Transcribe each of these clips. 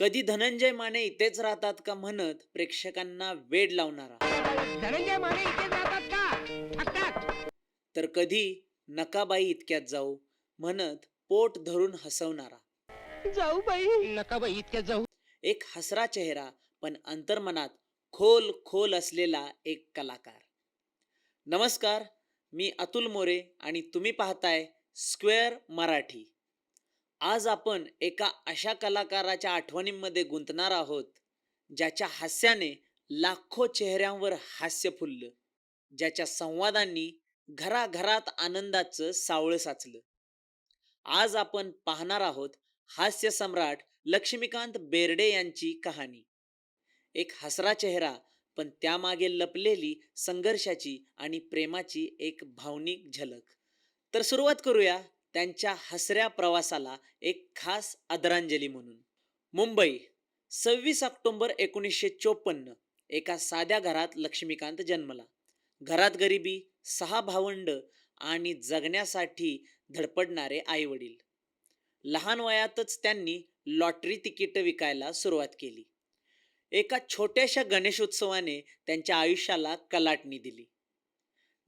कधी धनंजय माने इथेच राहतात का म्हणत प्रेक्षकांना वेड लावणारा? धनंजय माने इथे जातात का? तर कधी नकाबाई इतक्यात जाऊ म्हणत पोट धरून हसवणारा. जाऊ बाई. नका बाई इतक्यात जाऊ. एक हसरा चेहरा पण अंतर्मनात खोल खोल असलेला एक कलाकार. नमस्कार मी अतुल मोरे आणि तुम्ही पाहताय स्क्वेअर मराठी. आज आपण एका अशा कलाकाराच्या आठवणींमध्ये गुंतणार आहोत ज्याच्या हास्याने लाखो चेहऱ्यांवर हास्य फुललं ज्याच्या संवादांनी घराघरात आनंदाचं सावळं साचलं. आज आपण पाहणार आहोत हास्य सम्राट लक्ष्मीकांत बेर्डे यांची कहाणी. एक हसरा चेहरा पण त्यामागे लपलेली संघर्षाची आणि प्रेमाची एक भावनिक झलक. तर सुरुवात करूया. त्यांच्या हसऱ्या प्रवासाला एक खास आदरांजली म्हणून. मुंबई सव्वीस ऑक्टोबर एकोणीसशे चोपन्न एका साध्या घरात लक्ष्मीकांत जन्मला. घरात गरिबी सहा भावंड आणि जगण्यासाठी धडपडणारे आई वडील लहान वयातच त्यांनी लॉटरी तिकीट विकायला सुरुवात केली. एका छोट्याशा गणेशोत्सवाने त्यांच्या आयुष्याला कलाटणी दिली.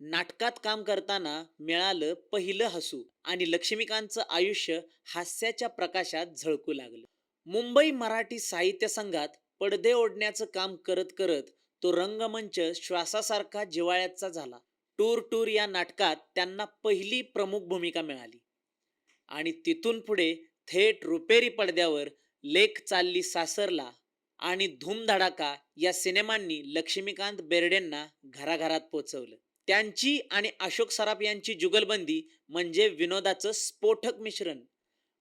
नाटकात काम करताना मिळालं पहिलं हसू आणि लक्ष्मीकांतचं आयुष्य हास्याच्या प्रकाशात झळकू लागलं. मुंबई मराठी साहित्य संघात पडदे ओढण्याचं काम करत करत तो रंगमंच श्वासासारखा जिवाळ्याचा झाला. टूर टूर या नाटकात त्यांना पहिली प्रमुख भूमिका मिळाली. आणि तिथून पुढे थेट रुपेरी पडद्यावर लेख चालली सासरला आणि धूमधडाका या सिनेमांनी लक्ष्मीकांत बेर्डेंना घराघरात पोचवलं. त्यांची आणि अशोक सराफ यांची जुगलबंदी म्हणजे विनोदाचं स्फोटक मिश्रण.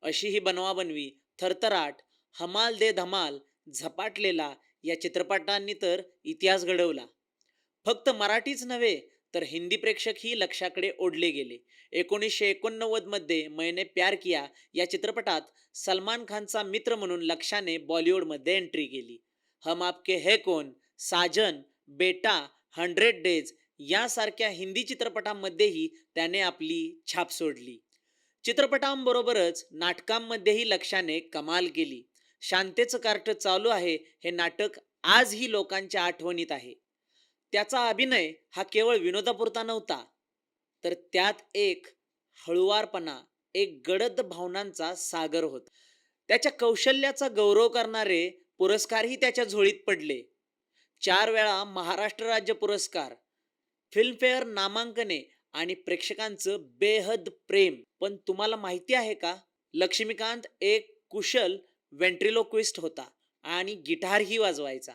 अशी ही बनवाबनवी थरथराट हमाल दे धमाल झपाटलेला या चित्रपटांनी तर इतिहास घडवला. फक्त मराठीच नव्हे तर हिंदी प्रेक्षकही लक्षाकडे ओढले गेले. एकोणीसशे एकोणनव्वदमध्ये मैने प्यार किया या चित्रपटात सलमान खानचा मित्र म्हणून लक्षाने बॉलिवूडमध्ये एंट्री केली. हम आपके है कोण साजन बेटा हंड्रेड डेज यासारख्या हिंदी चित्रपटांमध्येही त्याने आपली छाप सोडली. चित्रपटांबरोबरच नाटकांमध्येही लक्षाने कमाल केली. शांतेचं कार्ट चालू आहे हे नाटक आजही लोकांच्या आठवणीत आहे. त्याचा अभिनय हा केवळ विनोदापुरता नव्हता तर त्यात एक हळुवारपणा एक गडद भावनांचा सागर होता. त्याच्या कौशल्याचा गौरव करणारे पुरस्कारही त्याच्या झोळीत पडले. चार वेळा महाराष्ट्र राज्य पुरस्कार फिल्मफेअर नामांकने आणि प्रेक्षकांचं बेहद प्रेम. पण तुम्हाला माहिती आहे का? लक्ष्मीकांत एक कुशल वेंट्रिलोक्विस्ट होता आणि गिटारही वाजवायचा.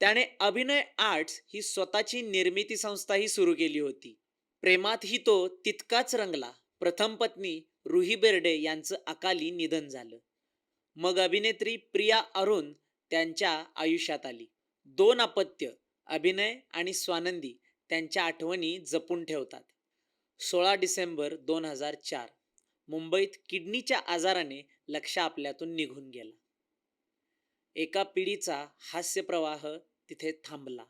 त्याने अभिनय आर्ट्स ही स्वतःची निर्मिती संस्थाही सुरू केली होती. प्रेमातही तो तितकाच रंगला. प्रथम पत्नी रुही बेर्डे यांचं अकाली निधन झालं. मग अभिनेत्री प्रिया अरुण त्यांच्या आयुष्यात आली. दोन अपत्य अभिनय आणि स्वानंदी. त्यांच्या आठवणी जपून ठेवतात. सोळा डिसेंबर दोन हजार चार मुंबईत किडनीच्या आजाराने लक्ष आपल्यातून निघून गेला. एका पिढीचा हास्यप्रवाह तिथे थांबला.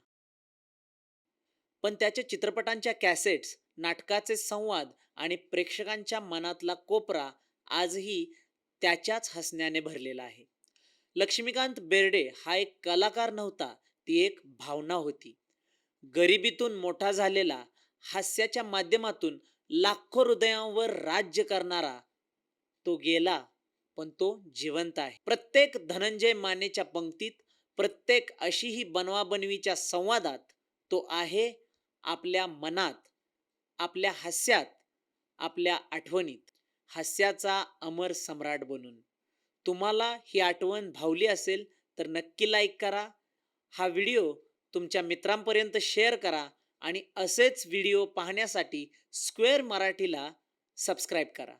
पण त्याच्या चित्रपटांच्या कॅसेट्स नाटकाचे संवाद आणि प्रेक्षकांच्या मनातला कोपरा आजही त्याच्याच हसण्याने भरलेला आहे. लक्ष्मीकांत बेर्डे हा एक कलाकार नव्हता ती एक भावना होती. गरिबीतून मोठा झालेला हास्याच्या माध्यमातून लाखो हृदयांवर राज्य करणारा तो गेला पण तो जिवंत आहे. प्रत्येक धनंजय मानेच्या पंक्तीत प्रत्येक अशीही बनवाबनवीच्या संवादात तो आहे आपल्या मनात आपल्या हास्यात आपल्या आठवणीत. हास्याचा अमर सम्राट बनून. तुम्हाला ही आठवण भावली असेल तर नक्की लाईक करा. हा व्हिडिओ तुमच्या मित्रांपर्यंत शेअर करा आणि असेच व्हिडिओ पाहण्यासाठी स्क्वेअर मराठीला सबस्क्राईब करा.